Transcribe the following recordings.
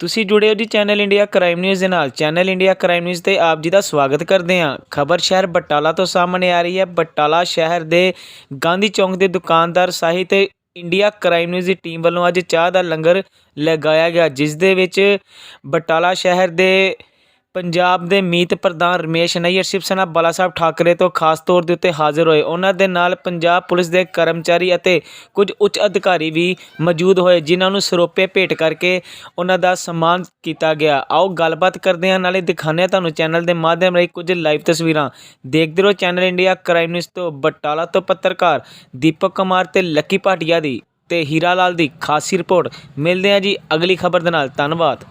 ਤੁਸੀਂ ਜੁੜੇ ਹੋ ਜੀ ਚੈਨਲ ਇੰਡੀਆ ਕ੍ਰਾਈਮ ਨਿਊਜ਼ ਦੇ ਨਾਲ। ਚੈਨਲ ਇੰਡੀਆ ਕ੍ਰਾਈਮ ਨਿਊਜ਼ ਤੇ ਆਪ ਜੀ ਦਾ ਸਵਾਗਤ ਕਰਦੇ ਹਾਂ। ਖਬਰ ਸ਼ਹਿਰ ਬਟਾਲਾ ਤੋਂ ਸਾਹਮਣੇ ਆ ਰਹੀ ਹੈ। ਬਟਾਲਾ ਸ਼ਹਿਰ ਦੇ ਗਾਂਧੀ ਚੌਂਕ ਦੇ ਦੁਕਾਨਦਾਰ ਸਾਹਿਤ ਇੰਡੀਆ ਕ੍ਰਾਈਮ ਨਿਊਜ਼ ਦੀ ਟੀਮ ਵੱਲੋਂ ਅੱਜ ਚਾਹ ਦਾ ਲੰਗਰ ਲਗਾਇਆ ਗਿਆ, ਜਿਸ ਦੇ ਵਿੱਚ ਬਟਾਲਾ ਸ਼ਹਿਰ ਦੇ ਪੰਜਾਬ ਦੇ ਮੀਤ ਪ੍ਰਧਾਨ ਰਮੇਸ਼ ਨਈਅਰ, ਸ਼ਿਵ ਸੈਨਾ ਬਾਲਾ ਸਾਹਿਬ ਠਾਕਰੇ ਤੋਂ ਖਾਸ ਤੌਰ ਦੇ ਉੱਤੇ ਹਾਜ਼ਰ ਹੋਏ। ਉਹਨਾਂ ਦੇ ਨਾਲ ਪੰਜਾਬ ਪੁਲਿਸ ਦੇ ਕਰਮਚਾਰੀ ਅਤੇ ਕੁਝ ਉੱਚ ਅਧਿਕਾਰੀ ਵੀ ਮੌਜੂਦ ਹੋਏ, ਜਿਨ੍ਹਾਂ ਨੂੰ ਸਰੋਪੇ ਭੇਟ ਕਰਕੇ ਉਹਨਾਂ ਦਾ ਸਨਮਾਨ ਕੀਤਾ ਗਿਆ। ਆਓ ਗੱਲਬਾਤ ਕਰਦੇ ਹਾਂ, ਨਾਲੇ ਦਿਖਾਉਂਦੇ ਹਾਂ ਤੁਹਾਨੂੰ ਚੈਨਲ ਦੇ ਮਾਧਿਅਮ ਰਾਹੀਂ ਕੁਝ ਲਾਈਵ ਤਸਵੀਰਾਂ। ਦੇਖਦੇ ਰਹੋ ਚੈਨਲ ਇੰਡੀਆ ਕ੍ਰਾਈਮ ਨਿਊਜ਼ ਤੋਂ ਬਟਾਲਾ ਤੋਂ ਪੱਤਰਕਾਰ ਦੀਪਕ ਕੁਮਾਰ ਤੇ ਲੱਕੀ ਭਾਟੀਆ ਦੀ ਤੇ ਹੀਰਾ ਲਾਲ ਦੀ ਖਾਸੀ ਰਿਪੋਰਟ। ਮਿਲਦੇ ਹਾਂ ਜੀ ਅਗਲੀ ਖਬਰ ਦੇ ਨਾਲ। ਧੰਨਵਾਦ।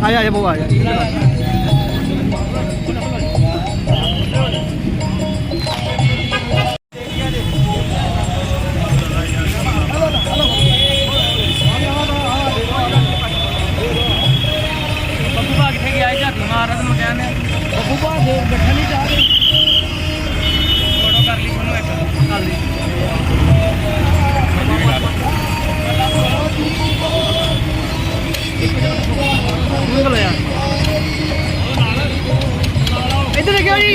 आया है वो आया ভিতরে গাড়ি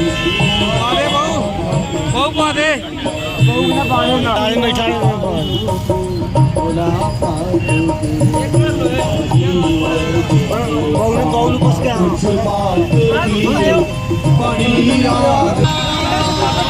ਪਾ ਦੇ ਬਾਊ ਬਾਊ ਪਾ ਦੇ ਮੋਗ ਨੇ ਪਾਣੀ ਨਾਲ ਬੈਠਾ ਮੋਗ ਨੇ ਕੌਲ ਕੁਸ ਕੇ Thank